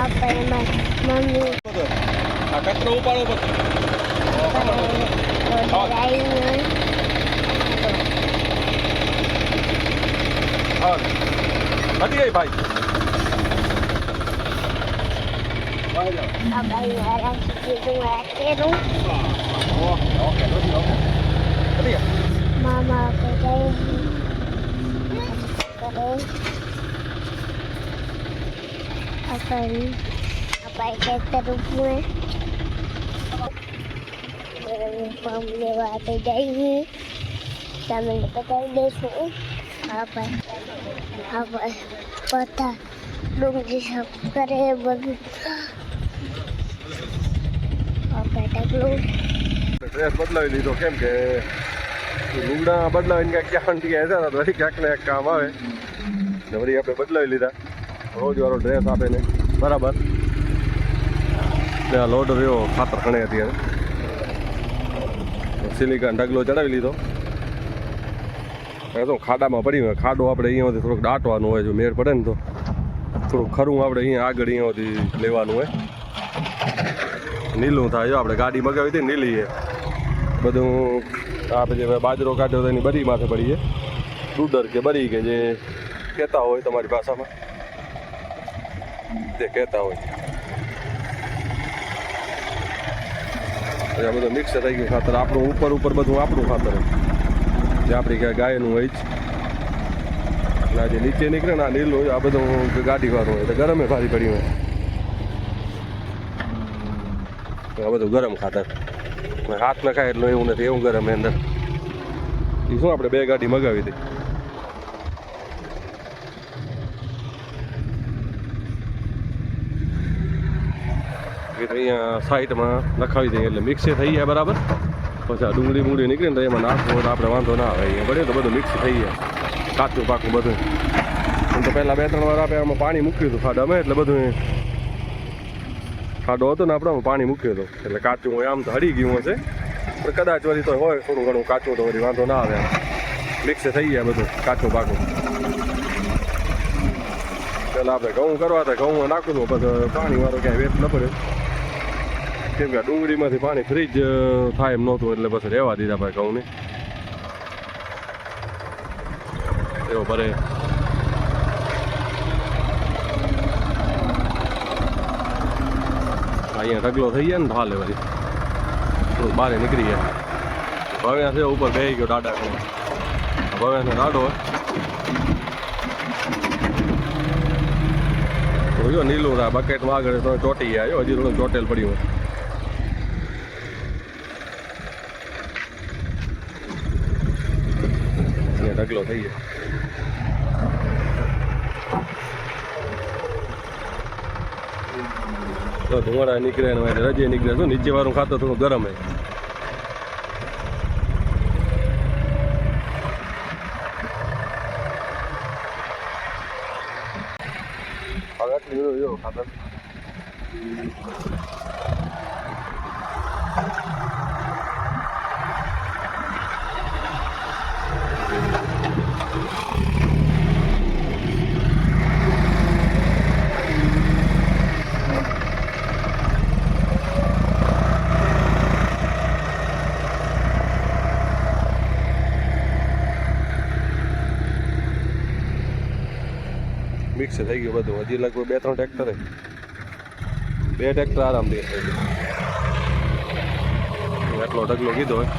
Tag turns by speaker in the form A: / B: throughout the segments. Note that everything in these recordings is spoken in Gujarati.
A: આપણે મારી મમ્મી
B: આ કચરો ઉપાડો પછી
A: ડરાઈને
B: હા નથી ગઈ ભાઈ
A: આ ભાઈ મારા કીધું રાખેલું
B: ઓકે ઓકે નથી ઓકે નથી ગઈ
A: મામા કે જઈ કરે આપણે આપણે ટ્રેક્ટર ઉપર ફોર્મ લેવા આપી જઈએ તમે પકડી દઈશું આપણે આપણે બધા ડુંગળી સાફ કરે બધું આપણે ટકલું
B: ડ્રેસ બદલાવી લીધો. કેમ કે લુગડા બદલાવીને ક્યાંક ક્યાં ક્યાં હતા તો ક્યાંક ને ક્યાંક કામ આવે. વળી આપણે બદલાવી લીધા. રોજ વાળો ડ્રેસ આપે ને. બરાબર. ને આ લોડ રહ્યો ખાતર ખણે અત્યારે. સિલિકાન ઢગલો ચડાવી લીધો. એ તો ખાડામાં પડી હોય. ખાડો આપણે અહીંયાથી થોડુંક દાટવાનું હોય, જો મેળ પડે ને તો. થોડુંક ખરું આપણે અહીંયા આગળ અહીંયાથી લેવાનું હોય. નીલું થાય. આપણે ગાડી મગાવી હતી નીલી છે બધું આપણે જે બાજરો કાઢ્યો તો એની બરી માથે પડી છે. ડુડર કે બરી કે જે કહેતા હોય તમારી ભાષામાં. તે કહેતા હોય. આ બધું મિક્સ થઈ ગયું ખાતર. આપણું ઉપર ઉપર બધું આપણું ખાતર જે આપણી ક્યાં ગાયનું હોય છે એટલે જે નીચે નીકળે ને આ હોય, આ બધું ગાડી વાળું હોય. એટલે ગરમે ભારી પડી હોય. આ બધું ગરમ ખાતર. હાથ નખાય ખાય એટલું એવું નથી. એવું ગરમ અંદર. શું આપણે બે ગાડી મગાવી હતી તો અહીંયા સાઈડમાં નખાવી દઈએ એટલે મિક્સ થઈ જાય બરાબર. પછી આ ડુંગળી બુંગળી નીકળે ને તો એમાં નાખવું તો આપણે વાંધો ના આવે. અહીંયા બને તો બધું મિક્સ થઈ જાય. કાચું પાકું બધું. એમ તો પહેલાં બે ત્રણ વાર આપણે આમાં પાણી મૂક્યું હતું ખાડામાં, એટલે બધું ખાડો હતો ને આપણે પાણી મૂક્યું હતું. એટલે કાચું હોય, આમ તો હળી ગયું હશે. પણ કદાચ વળી તો હોય, થોડું ઘણું કાચું તો વળી વાંધો ના આવે. મિક્સ થઈ જાય બધું, કાચું પાકું. પહેલાં આપણે ઘઉં કરવા હતા ઘઉં નાખું હતું પછી પાણી વાળો ક્યાંય વેસ્ટ ન પડ્યો. કેમ કે ડુંગળીમાંથી પાણી ફ્રીજ થાય એમ નહોતું, એટલે પછી રહેવા દીધા ભાઈ ઘઉંને. એવો ભરે. અહીંયા ઢગલો થઈ ગયા ને ભાલે વળી. બહાર નીકળી ગયા. ભવ્યા છે, ઉપર બે ગયો દાડા ભવ્યાને દાડો. જો નીલું રા બકેટમાં આગળ તો ચોટી ગયા. હજી થોડું ચોટેલ પડ્યું હોય. ઢગલો થઈ ગયો. તો ધુમાડા નીકળે ને રજે નીકળે. શું નીચે વાળું ખાતો થોડું ગરમ હે હવે આટલી ખાતર મિક્સ થઈ ગયું બધું. હજી લગભગ બે ત્રણ ટ્રેક્ટર બે ટ્રેક્ટર આરામથી થઈ ગયું. એટલો ઢગલો કીધો હોય.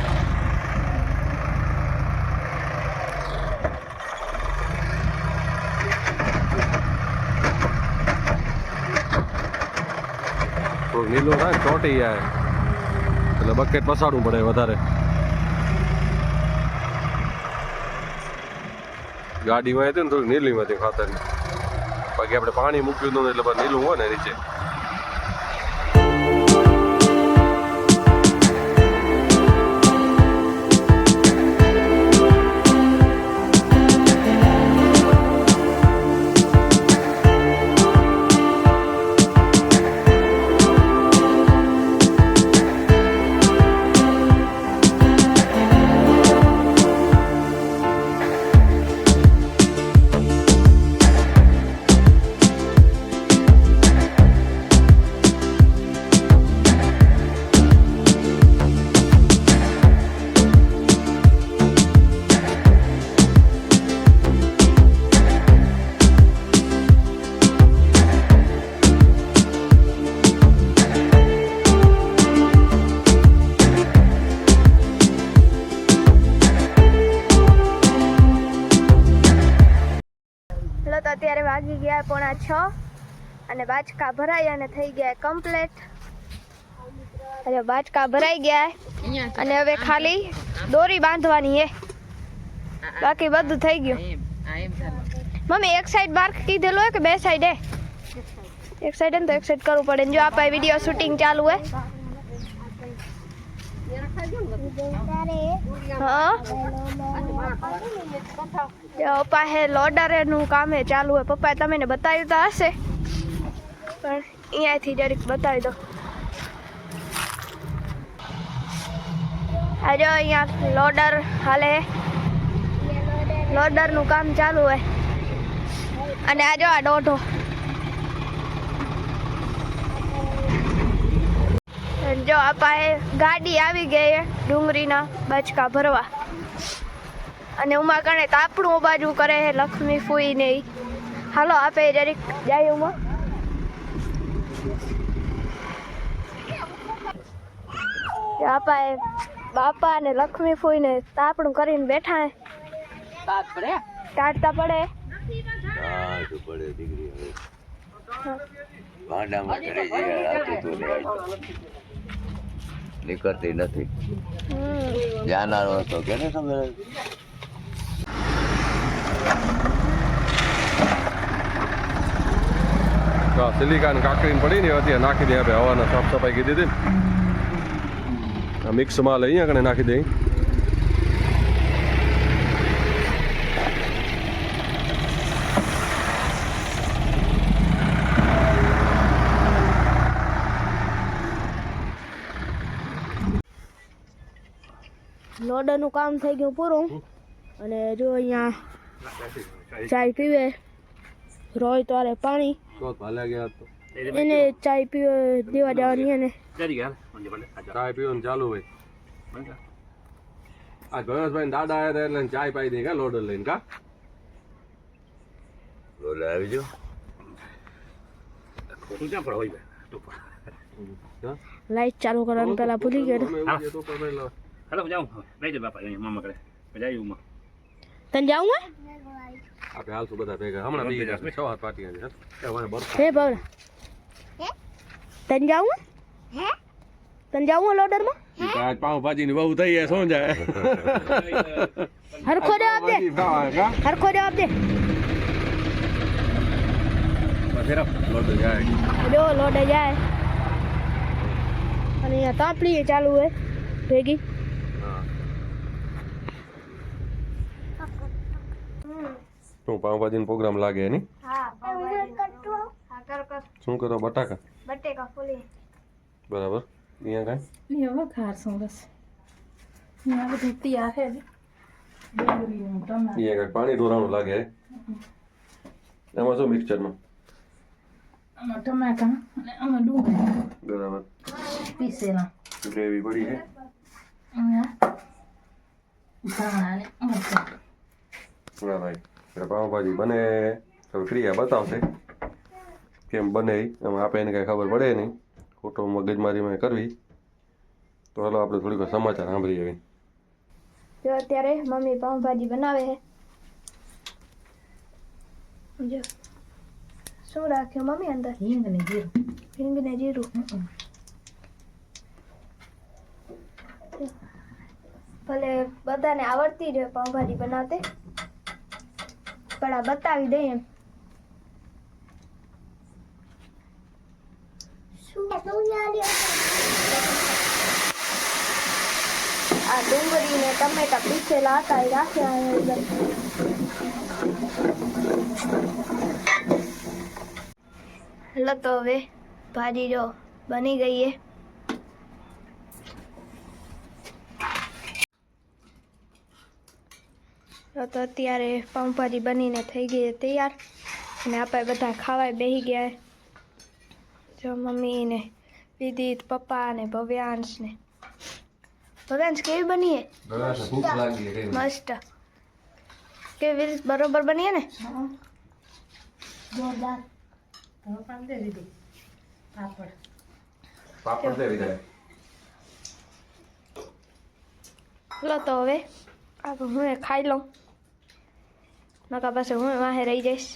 B: નીલું થાય ચોટી જાય. એટલે બકેટ પસાડવું પડે વધારે. ગાડીમાં હતી ને થોડીક નીલીમાં હતી ખાતરની. બાકી આપણે પાણી મૂક્યું હતું એટલે પણ નીલું હોય ને નીચે.
A: પોણા છ. અને બાચકા ભરાઈ અને થઈ ગયા કમ્પ્લેટ હવે બાચકા ભરાઈ ગયા. અને હવે ખાલી દોરી બાંધવાની હે. બાકી બધું થઈ ગયું. મમ્મી એક સાઈડ બાર કીધેલું હોય કે બે સાઈડ હે? એક સાઈડ ને તો એક સાઈડ કરવું પડે. ને જો આપણે વીડિયો શૂટિંગ ચાલુ હે. હા? પપ્પા હે લોડરનું કામ ચાલુ હોય. પપ્પાએ તમને બતાવ્યું તો હશે. પણ અહીંયાથી જરીક બતાવી દો આજે અહીંયા લોડર હાલે. લોડરનું કામ ચાલુ હોય. અને આજો આ દોઢો. જો આ ગાડી આવી ગઈ ડુંગળીના બચકા ભરવા. અને ઉમા કણે તાપણું બાજુ કરે હે લક્ષ્મી ફૂઈ ને હાલો આપે જરીક જાય ઉમા. બાપા એ બાપા ને લક્ષ્મી ફૂઈ ને તાપણું કરીને બેઠા હે કાઢતા પડે.
C: પડે દીકરી હવે. ભાંડામાં નીકળતી નથી. જાનારો હતો કે ને તમે
B: સિલિકા ને કાકડીને પડી ને અત્યારે નાખી દે આપણે હવાના સાફ સફાઈ કીધી હતી આ મિક્સ માલ અહીંયા કણે નાખી દઈ
A: લોડરનું કામ થઈ ગયું પૂરું. અને જો અહીંયા ચાય પીવે રોય પાણી.
B: તો ગયા તો.
A: એને ચાય પીવે દેવા દેવાની એને.
B: ચાય પીવાનું ચાલુ હોય. આ ગણેશભાઈ દાદા આવ્યા હતા એટલે ચાય પાઈ દઈ કા લોડર લઈને કા?
C: લોડર આવી જો
B: હા?
A: લાઈટ ચાલુ કરવાનું પેલા ભૂલી ગયો
B: હેલો. જાઉં પણ
D: હાલો જાઉં. બાપા મામા કરે જાય ઉમાં
A: તને જાવું હે
B: આપણે હાલશું બધા ભેગા. હમણાં બી ગયા છ હાથ પાટી બરફ
A: હે ભાવના તને જાવું હે? તને જાવું હે? લોડરમાં
B: આજ પાવભાજી ની બહુ થઈ જાય શું જાય?
A: હરખો જવાબ દે. હરખો જવાબ દે. જો લોડે જાય. અને અહીંયા તાપડી ચાલુ હે ભેગી.
B: શું પાવભાજી પ્રોગ્રામ લાગે નહીં
A: હા હા કર કર.
B: શું કરો બટાકા?
A: બટેકા ફૂલી.
B: બરાબર. અહીંયા કાંઈ?
E: એ વઘાર છું બસ. અહીંયા બધું તૈયાર છે
B: અહીંયા કાંઈક પાણી ઢોરાણું લાગે એમાં શું મિક્સચરમાં
E: આમાં ટમાટા અને આમાં ડુંગળી.
B: બરાબર.
E: પીસેલા.
B: ગ્રેવી પડી છે?
E: અહીંયા ધાણા મરચાં.
B: એટલે પાવભાજી બને. હવે ક્રિયા બતાવશે. કેમ બને. એમાં આપણે એને કાંઈ ખબર પડે નહીં. ખોટો મગજમારીમાં કરવી. તો હાલો આપણે થોડીક સમાચાર સાંભળી આવી
A: જો અત્યારે મમ્મી પાઉંભાજી બનાવે છે જો. શું રાખ્યું મમ્મી અંદર?
E: હિંગ ને જીરું.
A: હિંગ ને જીરું. ભલે બધાને આવડતી જ હોય પાઉંભાજી બનાવતે. પણ આ બતાવી દઈએ એમ આ ડુંગળી ને ટમેટા પીસેલા હતા એ રાખ્યા અહીંયા અંદર લો તો હવે ભાજી જો બની ગઈ તો અત્યારે પાઉંભાજી બનીને થઈ ગઈ છે તૈયાર. અને આપણે બધા ખાવાય બેસી ગયા. જો મમ્મી ને વિદિત પપ્પા ને ભવ્યાંશ ને. ભવ્યાંશ કેવી બની છે
B: ભૂખ લાગી
A: મસ્ત. કેવી રીત? બરોબર બનીએ ને? લો તો હવે. આ હું એ ખાઈ લઉં. નકા પાસે હું વાહે રહી જઈશ